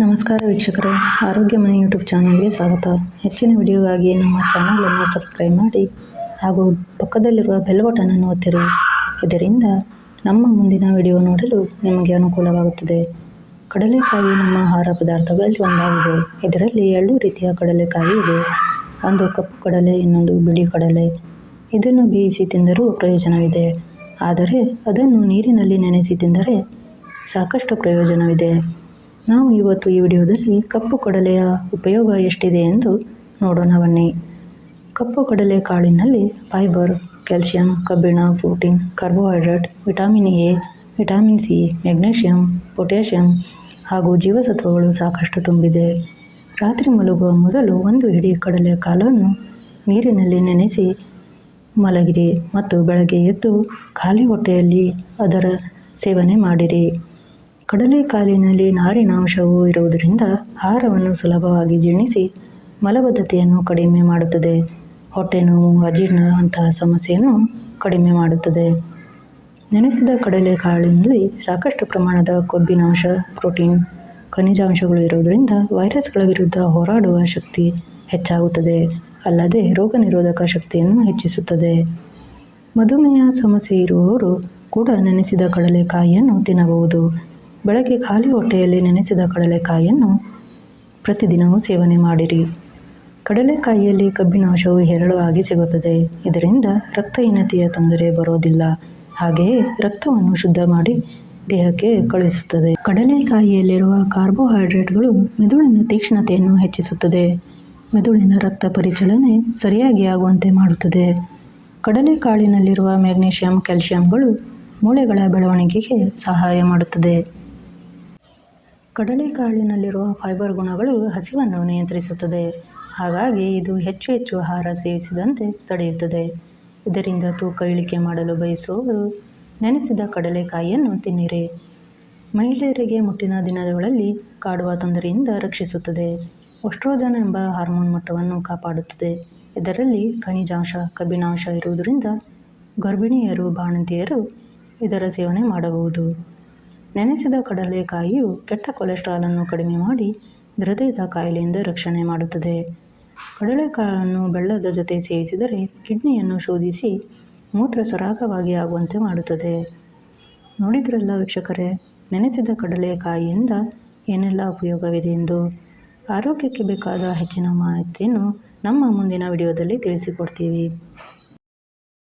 ನಮಸ್ಕಾರ ವೀಕ್ಷಕರೇ, ಆರೋಗ್ಯ ಮನೆ ಯೂಟ್ಯೂಬ್ ಚಾನಲ್ಗೆ ಸ್ವಾಗತ. ಹೆಚ್ಚಿನ ವಿಡಿಯೋಗಾಗಿ ನಮ್ಮ ಚಾನಲನ್ನು ಸಬ್ಸ್ಕ್ರೈಬ್ ಮಾಡಿ ಹಾಗೂ ಪಕ್ಕದಲ್ಲಿರುವ ಬೆಲ್ ಬಟನನ್ನು ಒತ್ತಿರಿ. ಇದರಿಂದ ನಮ್ಮ ಮುಂದಿನ ವಿಡಿಯೋ ನೋಡಲು ನಿಮಗೆ ಅನುಕೂಲವಾಗುತ್ತದೆ. ಕಡಲೆಕಾಯಿ ನಮ್ಮ ಆಹಾರ ಪದಾರ್ಥಗಳಲ್ಲಿ ಒಂದಾಗಿದೆ. ಇದರಲ್ಲಿ ಎರಡು ರೀತಿಯ ಕಡಲೆಕಾಯಿ ಇದೆ. ಒಂದು ಕಪ್ಪು ಕಡಲೆ, ಇನ್ನೊಂದು ಬಿಳಿ ಕಡಲೆ. ಇದನ್ನು ಬೇಯಿಸಿ ತಿಂದರೂ ಪ್ರಯೋಜನವಿದೆ. ಆದರೆ ಅದನ್ನು ನೀರಿನಲ್ಲಿ ನೆನೆಸಿ ತಿಂದರೆ ಸಾಕಷ್ಟು ಪ್ರಯೋಜನವಿದೆ. ನಾವು ಇವತ್ತು ಈ ವಿಡಿಯೋದಲ್ಲಿ ಕಪ್ಪು ಕಡಲೆಯ ಉಪಯೋಗ ಎಷ್ಟಿದೆ ಎಂದು ನೋಡೋಣ ಬನ್ನಿ. ಕಪ್ಪು ಕಡಲೆ ಕಾಳಿನಲ್ಲಿ ಫೈಬರ್, ಕ್ಯಾಲ್ಸಿಯಂ, ಕಬ್ಬಿಣ, protein, carbohydrate, vitamin A, vitamin C, magnesium, potassium ಹಾಗೂ ಜೀವಸತ್ವಗಳು ಸಾಕಷ್ಟು ತುಂಬಿದೆ. ರಾತ್ರಿ ಮಲಗುವ ಮೊದಲು ಒಂದು ಹಿಡಿ ಕಡಲೆ ಕಾಳನ್ನು ನೀರಿನಲ್ಲಿ ನೆನೆಸಿ ಮಲಗಿರಿ ಮತ್ತು ಬೆಳಗ್ಗೆ ಎದ್ದು ಖಾಲಿ ಹೊಟ್ಟೆಯಲ್ಲಿ ಅದರ ಸೇವನೆ ಮಾಡಿರಿ. ಕಡಲೆಕಾಳಿನಲ್ಲಿ ನಾರಿನಾಂಶವು ಇರುವುದರಿಂದ ಆಹಾರವನ್ನು ಸುಲಭವಾಗಿ ಜೀರ್ಣಿಸಿ ಮಲಬದ್ಧತೆಯನ್ನು ಕಡಿಮೆ ಮಾಡುತ್ತದೆ. ಹೊಟ್ಟೆ ನೋವು, ಅಜೀರ್ಣ ಅಂತಹ ಸಮಸ್ಯೆಯನ್ನು ಕಡಿಮೆ ಮಾಡುತ್ತದೆ. ನೆನೆಸಿದ ಕಡಲೆಕಾಳಿನಲ್ಲಿ ಸಾಕಷ್ಟು ಪ್ರಮಾಣದ ಕೊಬ್ಬಿನಾಂಶ, ಪ್ರೋಟೀನ್, ಖನಿಜಾಂಶಗಳು ಇರುವುದರಿಂದ ವೈರಸ್ಗಳ ವಿರುದ್ಧ ಹೋರಾಡುವ ಶಕ್ತಿ ಹೆಚ್ಚಾಗುತ್ತದೆ. ಅಲ್ಲದೆ ರೋಗ ನಿರೋಧಕ ಶಕ್ತಿಯನ್ನು ಹೆಚ್ಚಿಸುತ್ತದೆ. ಮಧುಮೇಹ ಸಮಸ್ಯೆ ಇರುವವರು ಕೂಡ ನೆನೆಸಿದ ಕಡಲೆಕಾಯಿಯನ್ನು ತಿನ್ನಬಹುದು. ಬೆಳಗ್ಗೆ ಖಾಲಿ ಹೊಟ್ಟೆಯಲ್ಲಿ ನೆನೆಸಿದ ಕಡಲೆಕಾಯಿಯನ್ನು ಪ್ರತಿದಿನವೂ ಸೇವನೆ ಮಾಡಿರಿ. ಕಡಲೆಕಾಯಿಯಲ್ಲಿ ಕಬ್ಬಿನಾಂಶವು ಹೇರಳವಾಗಿ ಸಿಗುತ್ತದೆ. ಇದರಿಂದ ರಕ್ತಹೀನತೆಯ ತೊಂದರೆ ಬರೋದಿಲ್ಲ. ಹಾಗೆಯೇ ರಕ್ತವನ್ನು ಶುದ್ಧ ಮಾಡಿ ದೇಹಕ್ಕೆ ಕಳುಹಿಸುತ್ತದೆ. ಕಡಲೆಕಾಯಿಯಲ್ಲಿರುವ ಕಾರ್ಬೋಹೈಡ್ರೇಟ್ಗಳು ಮೆದುಳಿನ ತೀಕ್ಷ್ಣತೆಯನ್ನು ಹೆಚ್ಚಿಸುತ್ತದೆ. ಮೆದುಳಿನ ರಕ್ತ ಪರಿಚಲನೆ ಸರಿಯಾಗಿ ಆಗುವಂತೆ ಮಾಡುತ್ತದೆ. ಕಡಲೆಕಾಳಿನಲ್ಲಿರುವ ಮ್ಯಾಗ್ನೀಷಿಯಂ ಕ್ಯಾಲ್ಸಿಯಂಗಳು ಮೂಳೆಗಳ ಬೆಳವಣಿಗೆಗೆ ಸಹಾಯ ಮಾಡುತ್ತದೆ. ಕಡಲೆಕಾಳಿನಲ್ಲಿರುವ ಫೈಬರ್ ಗುಣಗಳು ಹಸಿವನ್ನು ನಿಯಂತ್ರಿಸುತ್ತದೆ. ಹಾಗಾಗಿ ಇದು ಹೆಚ್ಚು ಹೆಚ್ಚು ಆಹಾರ ಸೇವಿಸಿದಂತೆ ತಡೆಯುತ್ತದೆ. ಇದರಿಂದ ತೂಕ ಇಳಿಕೆ ಮಾಡಲು ಬಯಸುವವರು ನೆನೆಸಿದ ಕಡಲೆಕಾಯಿಯನ್ನು ತಿನ್ನಿರಿ. ಮಹಿಳೆಯರಿಗೆ ಮುಟ್ಟಿನ ದಿನಗಳಲ್ಲಿ ಕಾಡುವ ತೊಂದರೆಯಿಂದ ರಕ್ಷಿಸುತ್ತದೆ. ಒಸ್ಟ್ರೋಜನ್ ಎಂಬ ಹಾರ್ಮೋನ್ ಮಟ್ಟವನ್ನು ಕಾಪಾಡುತ್ತದೆ. ಇದರಲ್ಲಿ ಖನಿಜಾಂಶ, ಕಬ್ಬಿಣಾಂಶ ಇರುವುದರಿಂದ ಗರ್ಭಿಣಿಯರು, ಬಾಣಂತಿಯರು ಇದರ ಸೇವನೆ ಮಾಡಬಹುದು. ನೆನೆಸಿದ ಕಡಲೆಕಾಯಿಯು ಕೆಟ್ಟ ಕೊಲೆಸ್ಟ್ರಾಲನ್ನು ಕಡಿಮೆ ಮಾಡಿ ಹೃದಯದ ಕಾಯಿಲೆಯಿಂದ ರಕ್ಷಣೆ ಮಾಡುತ್ತದೆ. ಕಡಲೆಕಾಯನ್ನು ಬೆಳ್ಳದ ಜೊತೆ ಸೇವಿಸಿದರೆ ಕಿಡ್ನಿಯನ್ನು ಶೋಧಿಸಿ ಮೂತ್ರ ಸರಾಗವಾಗಿ ಆಗುವಂತೆ ಮಾಡುತ್ತದೆ. ನೋಡಿದ್ರಲ್ಲ ವೀಕ್ಷಕರೇ, ನೆನೆಸಿದ ಕಡಲೆಕಾಯಿಯಿಂದ ಏನೆಲ್ಲ ಉಪಯೋಗವಿದೆ ಎಂದು? ಆರೋಗ್ಯಕ್ಕೆ ಬೇಕಾದ ಹೆಚ್ಚಿನ ಮಾಹಿತಿಯನ್ನು ನಮ್ಮ ಮುಂದಿನ ವಿಡಿಯೋದಲ್ಲಿ ತಿಳಿಸಿಕೊಡ್ತೀವಿ.